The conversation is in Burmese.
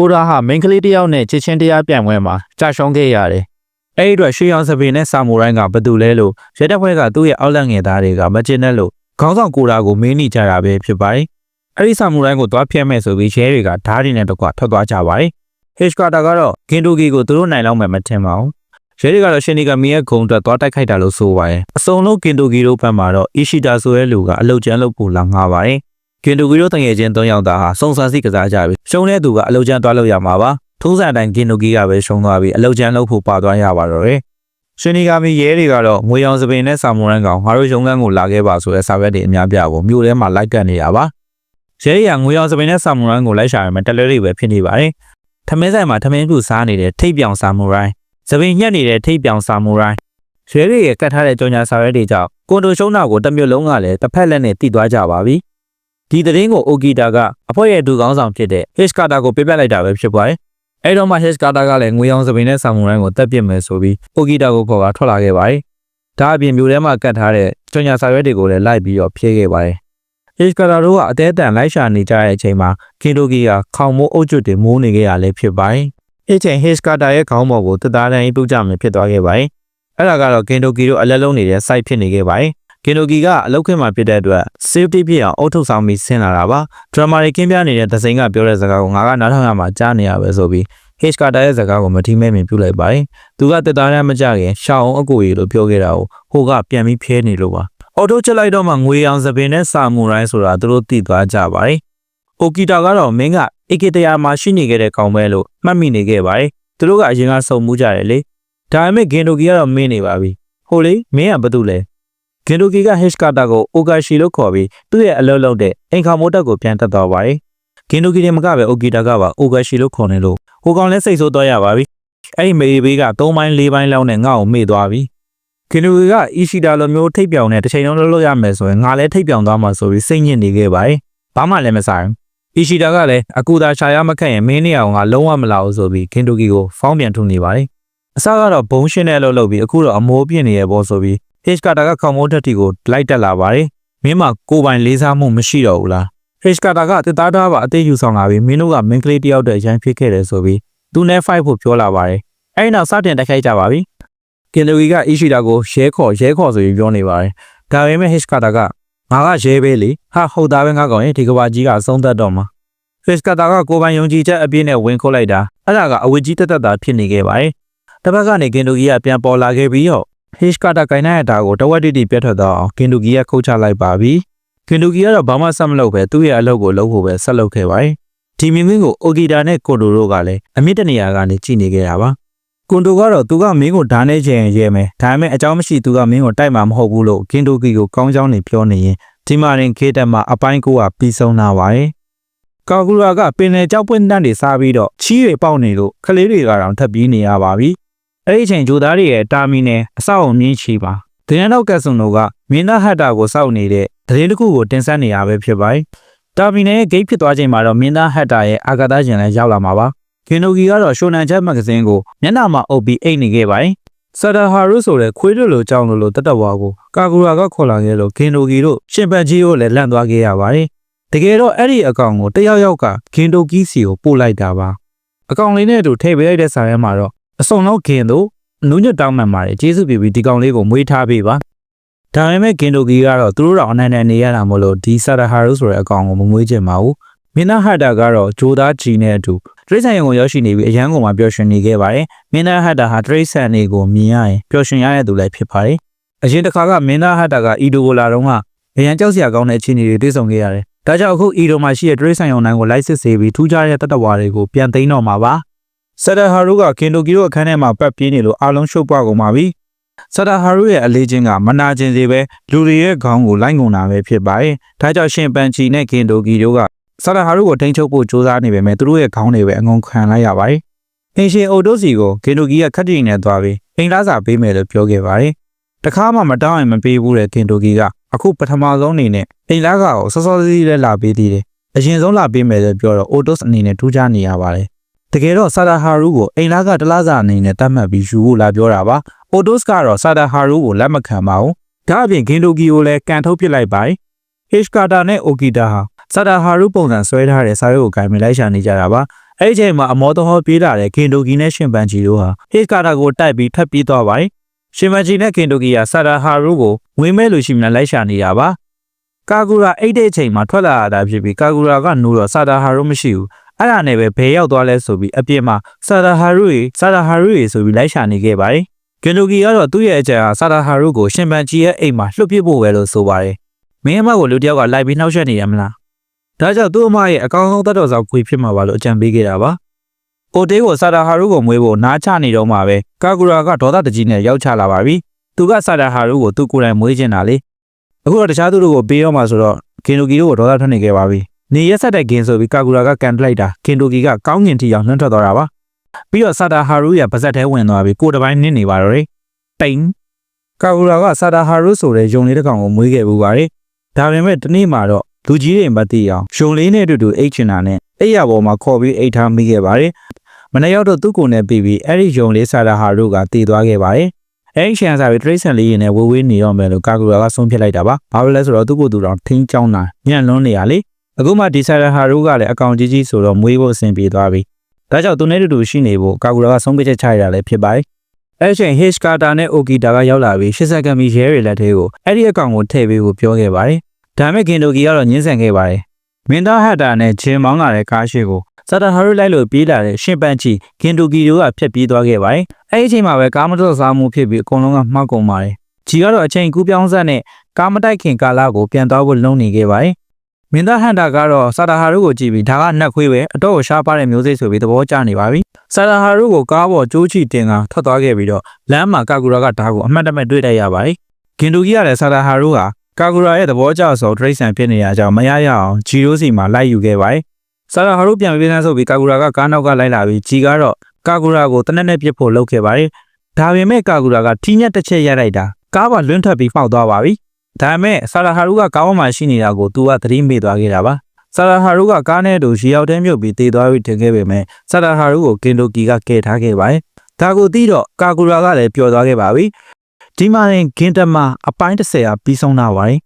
ကိုရာဟာမိန်းကလေးတစ်ယောက်နဲ့ချစ်ချင်းတရားပြိုင်ပွဲမှာကြာရှုံးခဲ့ရတယ်။အဲဒီအတွက်ရွှေရောင်စပင်နဲ့ဆာမူရိုင်းကဘယ်သူလဲလို့ရဲတပ်ဖွဲ့ကသူ့ရဲ့အောက်လက်ငယ်သားတွေကမကျင်တဲ့လို့ခေါင်းဆောင်ကိုရာကိုမင်းနေကြတာပဲဖြစ်ပါတယ်။အဲဒီဆာမူရိုင်းကိုတွားဖျက်မဲ့ဆိုပြီးရဲတွေကဓားတွေနဲ့တကွထွက်သွားကြပါတယ်။ဟစ်ကာတာကတော့ဂင်တိုဂီကိုသူတို့နိုင်လောက်မှမထင်ပါဘူး။ရဲတွေကတော့ရှင်နီကမီရဲ့ဂုံအတွက်သွားတိုက်ခိုက်တာလို့ဆိုပါတယ်။အစုံလုံးဂင်တိုဂီတို့ဘက်မှာတော့အီရှီတာဆိုတဲ့လူကအလုတ်ကျန်းလုပ်ဖို့လာငှားပါတယ်။ ဂင်တိုဂီတို့တငယ်ချင်း၃ယောက်သားဟာစုံစမ်းစစ်ကစားကြပြီ။ရှုံးတဲ့သူကအလုတ်ကျန်းသွားလို့ရမှာပါ။ထုံးစံအတိုင်းဂင်တိုဂီကပဲရှုံးသွားပြီးအလုတ်ကျန်းလုပ်ဖို့ပါသွားရပါတော့တယ်။ရှင်နီကမီရဲတွေကတော့ငွေရောင်စပင်နဲ့ဆာမူရန်ကောင်ငါတို့ရုံးခန်းကိုလာခဲ့ပါဆိုတဲ့စာရွက်တွေအများပြကိုမြို့ထဲမှာလိုက်ကတ်နေတာပါ။ရဲရငွေရောင်စပင်နဲ့ဆာမူရန်ကိုလိုက်ရှာရမယ်တလဲတွေပဲဖြစ်နေပါတယ်။ထမင်းဆိုင်မှာထမင်းပြူစားနေတဲ့ထိပ်ပြောင်ဆာမူရိုင်းသပင်ညက်နေတဲ့ထိပ်ပြောင်ဆာမူရိုင်းရဲတွေရဲ့ကတ်ထားတဲ့ကြောင်ညာစာရဲတွေကြောင့်ကွန်ဒိုရှုံးတာကိုတစ်မျိုးလုံးကလည်းတစ်ဖက်လက်နဲ့တိသွားကြပါပြီ ဒီသတင်းကိုအိုဂီတာကအဖွဲရဲ့ဒူကောင်းဆောင်ဖြစ်တဲ့ဟစ်ကာတာကိုပြပြလိုက်တာပဲဖြစ်ပါတယ်အဲ့တော့မှဟစ်ကာတာကလည်းငွေအောင်သပင်နဲ့ဆာမူရိုင်းကိုတက်ပစ်မယ်ဆိုပြီးအိုဂီတာကိုခေါ်တာထွက်လာခဲ့ပါတယ်ဒါအပြင်မျိုးထဲမှာကတ်ထားတဲ့ကြောင်ညာစာရဲတွေကိုလည်းလိုက်ပြီးတော့ဖြဲခဲ့ပါတယ်ဟစ်ကာတာတို့ကအသေးအတန်လိုက်ရှာနေကြတဲ့အချိန်မှာကင်တိုဂီကခေါင်မိုးအုပ်ကျွတ်တွေမိုးနေခဲ့ရလဲဖြစ်ပါတယ်။အချိန် His Carter ရဲ့ခေါင်းပေါ်ကိုတသားတန်းပြုတ်ကြမယ်ဖြစ်သွားခဲ့ပါတယ်။အဲ့ဒါကတော့ကင်တိုဂီတို့အလက်လုံးနေတဲ့ site ဖြစ်နေခဲ့ပါတယ်။ ကင်တိုဂီကအလောက်ခွင့်မှာဖြစ်တဲ့အတွက် safety ဖြစ်အောင်အုပ်ထုတ်ဆောင်ပြီးဆင်းလာတာပါ။ drama တွေကင်းပြနေတဲ့သစိန်ကပြောတဲ့စကားကိုငါကနားထောင်ရမှာကြားနေရပဲဆိုပြီး His Carter ရဲ့စကားကိုမထီမဲ့မြင်ပြုလိုက်ပါတယ်။သူကတက်သားတန်းမကြခင်ရှောင်းအောင်အကိုကြီးလို့ပြောခဲ့တာကိုဟိုကပြန်ပြီးဖျဲနေလို့ပါ။အော်တိုချက်လိုက်တော့မှငွေအောင်စပင်နဲ့စာမူရိုင်းဆိုတာသူတို့သိသွားကြပါတယ်။အိုကီတာကတော့မင်းကအေကေတရာမှာရှိနေခဲ့တဲ့ကောင်ပဲလို့မှတ်မိနေခဲ့ပါတယ်။သူတို့ကအရင်ကစုံမှုကြတယ်လေ။ဒါပေမဲ့ဂင်တိုကီကတော့မင်းနေပါပြီ။ဟိုလေမင်းကဘာတူလဲ။ ဂင်တိုကီကဟစ်ကာတာကိုအိုကာရှီလို့ခေါ်ပြီးသူ့ရဲ့အလုပ်လုပ်တဲ့အင်ခါမိုတက်ကိုပြန်တက်သွားပါတယ်။ဂင်တိုကီတွေမကပဲအိုကီတာကပါအိုကာရှီလို့ခေါ်နေလို့ဟိုကောင်လည်းစိတ်ဆိုးသွားရပါပြီ။အဲ့ဒီမေဘေးက3ပိုင်း4ပိုင်းလောက်နဲ့ငါ့ကိုမေ့သွားပြီ။ဂင်တိုကီကအီရှီတာလိုမျိုးထိပ်ပြောင်နဲ့တစ်ချိန်လုံးလုပ်လို့ရမယ်ဆိုရင်ငါလည်းထိပ်ပြောင်သွားမှာဆိုပြီးစိတ်ညစ်နေခဲ့ပါတယ်။ဘာမှလည်းမဆိုင်ဘူး။အီရှီတာကလည်းအကူသာရှာရမခက်ရင်မင်းနေအောင်ကလုံးဝမလာဘူးဆိုပြီးခင်တိုကီကိုဖောင်းပြန်ထုနေပါတယ်။အစကတော့ဘုံရှင်းတဲ့အလုပ်လုပ်ပြီးအခုတော့အမိုးပြင်းနေရပေါ်ဆိုပြီး ဟစ်ကာတာကခေါင်းမိုးတက်တီကိုလိုက်တက်လာပါတယ်။မင်းမကိုပိုင်လေးစားမှုမရှိတော့ဘူးလား။ဟစ်ကာတာကတစ်သားသားပါအသေးယူဆောင်လာပြီးမင်းတို့ကမင်းကလေးတယောက်တည်းရန်ဖြစ်ခဲ့တယ်ဆိုပြီးသူနဲ့ fight ဖို့ပြောလာပါတယ်။အဲဒီနောက်စတင်တိုက်ခိုက်ကြပါပြီ။ကင်တိုကီကအီရှီတာကိုရဲခေါ်ရဲခေါ်ဆိုပြီးပြောနေပါတယ်။ဒါပေမဲ့ဟစ်ကာတာကငါကရဲပဲလေဟာဟုတ်သားပဲငါကောင်ရင်ဒီကဘာကြီးကအဆုံးသက်တော့မှာဖစ်ကတာကကိုပိုင်ယုံကြည်ချက်အပြည့်နဲ့ဝင်ခုတ်လိုက်တာအဲ့ဒါကအဝစ်ကြီးတက်တက်တာဖြစ်နေခဲ့ပါတယ်။တစ်ဖက်ကနေဂင်တိုဂီကပြန်ပေါ်လာခဲ့ပြီးတော့ ဟစ်ကာတာကိုင်းနိုင်တာကိုတဝက်တိတိပြတ်ထွက်တော့ဂင်ဒူဂီကခုတ်ချလိုက်ပါပြီဂင်ဒူဂီကတော့ဘာမှဆက်မလုပ်ပဲသူ့ရဲ့အလုပ်ကိုလုပ်ဖို့ပဲဆက်လုပ်ခဲ့ပါတယ်ဒီမြင်ကွင်းကိုအိုဂီတာနဲ့ကွန်ဒိုတို့ကလည်းအမြင့်တနေရာကနေကြည့်နေခဲ့တာပါကွန်ဒိုကတော့သူကမင်းကိုဓာနဲ့ချင်ရဲမယ်ဒါပေမဲ့အကြောင်းမရှိသူကမင်းကိုတိုက်မှာမဟုတ်ဘူးလို့ဂင်ဒိုဂီကိုကောင်းကြောင်းနေပြောနေရင်ဒီမာရင်ခေတက်မှာအပိုင်းကိုကပြီးဆုံးလာပါတယ်ကာဂူရာကပင်လယ်ကြောက်ပွင့်တန်းတွေစားပြီးတော့ချီးတွေပေါက်နေလို့ကလေးတွေကတော့ထပ်ပြီးနေရပါပြီ အဲ့ဒီအချိန်ဂျိုသားတွေရဲ့တာမီနဲ့အဆောက်အုံမြင့်ချီပါ။ဒရန်နောက်ကက်ဆွန်တို့ကမင်းသားဟတ်တာကိုစောက်နေတဲ့သတင်းတစ်ခုကိုတင်ဆက်နေရပဲဖြစ်ပါတယ်။တာမီနဲ့ဂိတ်ဖြစ်သွားချိန်မှာတော့မင်းသားဟတ်တာရဲ့အာဂါသရှင်လည်းရောက်လာမှာပါ။ဂင်နိုဂီကတော့ရှိုနန်ချက်မဂ္ဂဇင်းကိုမျက်နှာမှာအုပ်ပြီးအိတ်နေခဲ့ပါတယ်။ဆာဒါဟာရုဆိုတဲ့ခွေးတို့လိုကြောင်းလိုလိုတတဝါကိုကာဂူရာကခေါ်လာခဲ့လို့ဂင်နိုဂီတို့ရှင်ပန်ကြီးကိုလည်းလန့်သွားခဲ့ရပါတယ်။တကယ်တော့အဲ့ဒီအကောင်ကိုတယောက်ယောက်ကဂင်တိုကီးစီကိုပို့လိုက်တာပါအကောင်လေးနဲ့အတူထည့်ပေးလိုက်တဲ့စာရဲမှာတော့ အစုံလုံးဂင်တို့အနုညွတ်တောင်းမှန်ပါတယ်ကျေးဇူးပြုပြီးဒီကောင်လေးကိုမွေးထားပေးပါဒါပေမဲ့ဂင်တိုကီကတော့သူတို့တော့အနန္တန်နေရတာမလို့ဒီဆာဒါဟာရုဆိုတဲ့အကောင်ကိုမမွေးချင်ပါဘူးမင်းသားဟတ်တာကတော့ဂျိုသားဂျီနဲ့အတူတရိတ်ဆန်ရုံကိုရောက်ရှိနေပြီးအရန်ကုန်မှာပျော်ရွှင်နေခဲ့ပါတယ်မင်းသားဟတ်တာဟာတရိတ်ဆန်တွေကိုမြင်ရရင်ပျော်ရွှင်ရတဲ့သူလည်းဖြစ်ပါတယ်အရင်တစ်ခါကမင်းသားဟတ်တာကအီဒိုကိုလာတော့ကအရန်ကြောက်စရာကောင်းတဲ့အခြေအနေတွေတွေ့ဆုံခဲ့ရတယ်ဒါကြောင့်အခုအီဒိုမှာရှိတဲ့တရိတ်ဆန်ရုံတိုင်းကိုလိုက်စစ်ဆေးပြီးထူးခြားတဲ့တတဝါတွေကိုပြန်သိမ်းတော့မှာပါ ဆာဒါဟာရုကကင်တိုကီတို့အခန်းထဲမှာပတ်ပြေးနေလို့အားလုံးရှုပ်ပွားကုန်ပါပြီဆာဒါဟာရုရဲ့အလေးချင်းကမနာကျင်စေပဲလူတွေရဲ့ခေါင်းကိုလိုက်ငုံတာပဲဖြစ်ပါတယ်ဒါကြောင့်ရှင်ပန်ချီနဲ့ကင်တိုကီတို့ကဆာဒါဟာရုကိုထိန်းချုပ်ဖို့ကြိုးစားနေပေမဲ့သူတို့ရဲ့ခေါင်းတွေပဲအငုံခံလိုက်ရပါတယ်အင်ရှင်အိုတိုစီကိုကင်တိုကီကခက်တည်နေသွားပြီးအိမ်လားစာပေးမယ်လို့ပြောခဲ့ပါတယ်တခါမှမတောင်းရင်မပေးဘူးတဲ့ကင်တိုကီကအခုပထမဆုံးအနေနဲ့အိမ်လားကကိုစောစောစီးစီးလေးလာပေးသေးတယ်အရင်ဆုံးလာပေးမယ်လို့ပြောတော့အိုတိုစ်အနေနဲ့ထူးခြားနေရပါတယ် တကယ်တော့ဆာဒါဟာရုကိုအိမ်လားကတလားစာအနေနဲ့တတ်မှတ်ပြီးယူဖို့လာပြောတာပါ။အိုတိုစ်ကတော့ဆာဒါဟာရုကိုလက်မခံပါဘူး။ဒါအပြင်ဂင်တိုကီကိုလည်းကန်ထုတ်ပစ်လိုက်ပါတယ်။ H ကာတာနဲ့အိုကီတာဟာဆာဒါဟာရုပုံစံဆွဲထားတဲ့စာရွက်ကိုကင်မလိုက်ရှာနေကြတာပါ။အဲ့ဒီအချိန်မှာအမောတော်ဟောပြေးလာတဲ့ကင်တိုကီနဲ့ရှင်ပန်ဂျီတို့ဟာဟေ့ကာတာကိုတိုက်ပြီးထွက်ပြေးသွားပါတယ်ရှင်ပန်ဂျီနဲ့ကင်တိုကီကဆာဒါဟာရုကိုဝင်းမဲ့လူရှိမှန်းလိုက်ရှာနေတာပါကာဂူရာအဲ့တဲ့အချိန်မှာထွက်လာတာဖြစ်ပြီးကာဂူရာကနိုးတော့ဆာဒါဟာရုမရှိဘူး အဲ့ဒါနဲ့ပဲဘယ်ရောက်သွားလဲဆိုပြီးအပြစ်မှာဆာဒါဟာရုရေဆာဒါဟာရုရေဆိုပြီးလိုက်ရှာနေခဲ့ပါတယ်ကင်တိုကီကတော့သူ့ရဲ့အကြံဟာဆာဒါဟာရုကိုရှင်ပန်ဂျီရဲ့အိမ်မှာလွှတ်ပစ်ဖို့ပဲလို့ဆိုပါတယ်မင်းအမကိုလူတယောက်ကလိုက်ပြီးနှောက်ယှက်နေရမလားဒါကြောင့်သူ့အမရဲ့အကောင်းဆုံးတတ်တော်ဆောင်ခွေဖြစ်မှာပါလို့အကြံပေးခဲ့တာပါ။အိုတေးကိုဆာဒါဟာရုကိုမွေးဖို့နားချနေတော့မှပဲကာဂူရာကဒေါသတကြီးနဲ့ရောက်ချလာပါပြီ။သူကဆာဒါဟာရုကိုသူ့ကိုယ်တိုင်မွေးချင်တာလေ။အခုတော့တခြားသူတို့ကိုပေးတော့မှဆိုတော့ကင်တိုကီတို့ကိုဒေါသထွက်နေခဲ့ပါပြီ။ နေရက်ဆက်တဲ့ဂင်ဆိုပြီးကာဂူရာကကန်တလိုက်တာကင်တိုကီကကောင်းငင်ထီအောင်နှွှမ်းထွက်သွားတာပါ။ပြီးတော့ဆာဒါဟာရုရဲ့ပါဇက်ထဲဝင်သွားပြီးကိုယ်တစ်ပိုင်းနစ်နေပါတော့တယ်။တိန်ကာဂူရာကဆာဒါဟာရုဆိုတဲ့ယုံလေးတစ်ကောင်ကိုမွေးခဲ့ပူပါတယ်။ဒါပေမဲ့ဒီနေ့မှာတော့လူကြီးတွေမသိအောင်ရှုံလေးနဲ့အတူတူအိတ်ချင်တာနဲ့အိတ်ရပေါ်မှာခေါ်ပြီးအိတ်ထားမိခဲ့ပါတယ်။မနေ့ရောက်တော့သူ့ကိုယ်နဲ့ပြီးပြီးအဲ့ဒီယုံလေးဆာဒါဟာတို့ကတည်သွားခဲ့ပါတယ်။အဲ့ဒီရှန်စာပြီးတရိတ်ဆန်လေးရင်နဲ့ဝေးဝေးနေတော့မယ်လို့ကာကူရာကဆုံးဖြတ်လိုက်တာပါ။ဘာလို့လဲဆိုတော့သူ့ကိုယ်သူတော်ထင်းချောင်းတာညံ့လွန်းနေရလေ။ အခုမှဒီဆာဒါဟာတို့ကလည်းအကောင်ကြီးကြီးဆိုတော့မွေးဖို့အဆင်ပြေသွားပြီ။ဒါကြောင့်သူနဲ့တူတူရှိနေဖို့ကာကူရာကဆုံးဖြတ်ချက်ချရတာလည်းဖြစ်ပါတယ်။အဲ့ဒီချိန် H ကာတာနဲ့ Okita ကရောက်လာပြီး80စက္ကန့်မီရဲတွေလက်ထဲကိုအဲ့ဒီအကောင်ကိုထည့်ပေးဖို့ပြောခဲ့ပါတယ်။ဒါမဲ့ကင်တိုကီကတော့ညှင်းဆန်ခဲ့ပါတယ်။မင်းသားဟတ်တာနဲ့ဂျင်မောင်းလာတဲ့ကားရှိကိုစတာဟာရူလိုက်လို့ပြေးလာတဲ့ရှင်ပန်ချီကင်တိုကီတို့ကဖျက်ပြေးသွားခဲ့ပါတယ်။အဲ့ဒီအချိန်မှာပဲကားမတော်စားမှုဖြစ်ပြီးအကုန်လုံးကမှောက်ကုန်ပါတယ်။ဂျီကတော့အချိန်ကူးပြောင်းဆက်နဲ့ကားမတိုက်ခင်ကာလကိုပြန်သွားဖို့လုံနေခဲ့ပါတယ်။ မင်းသားဟန်တာကတော့စတာဟာရူကိုကြည့်ပြီးဒါကနှက်ခွေးပဲအတော့ကိုရှားပါတဲ့မျိုးစိတ်ဆိုပြီးသဘောကျနေပါပြီ။စတာဟာရူကိုကားပေါ်ကျိုးချီတင်ကထွက်သွားခဲ့ပြီးတော့လမ်းမှာကာကူရာကဓာတ်ကိုအမှတ်တမဲ့တွေ့လိုက်ရပါတယ်။ကင်တိုကီကလည်းစတာဟာရူကကာဂူရာရဲ့သဘောကျဆိုဒရိတ်ဆန်ဖြစ်နေရကြောင်းမရရအောင်ဂျီရိုစီမှာလိုက်ယူခဲ့ပါတယ်။ဆာရာဟာတို့ပြန်ပြေးပြန်ဆုပ်ပြီးကာဂူရာကကားနောက်ကလိုက်လာပြီးဂျီကတော့ကာဂူရာကိုတနက်နဲ့ပြစ်ဖို့လုပ်ခဲ့ပါတယ်။ဒါပေမဲ့ကာဂူရာကထီးညက်တစ်ချက်ရိုက်လိုက်တာကားပါလွင့်ထွက်ပြီးဖောက်သွားပါပြီ။ ဒါပေမဲ့ဆာရာဟာတို့ကကားပေါ်မှာရှိနေတာကိုသူကသတိမေ့သွားခဲ့တာပါ။ဆာရာဟာတို့ကကားနဲ့အတူရီရောက်တဲ့မြုပ်ပြီးတည်သွားပြီးထင်ခဲ့ပေမဲ့ဆာရာဟာတို့ကိုကင်တိုကီကကယ်ထားခဲ့ပါတယ်။ဒါကိုသိတော့ကာဂူရာကလည်းပျော်သွားခဲ့ပါပြီ။ဒီမှာရင်ဂင်တမအပိုင်း30ရာပြီးဆုံးတာပါတယ်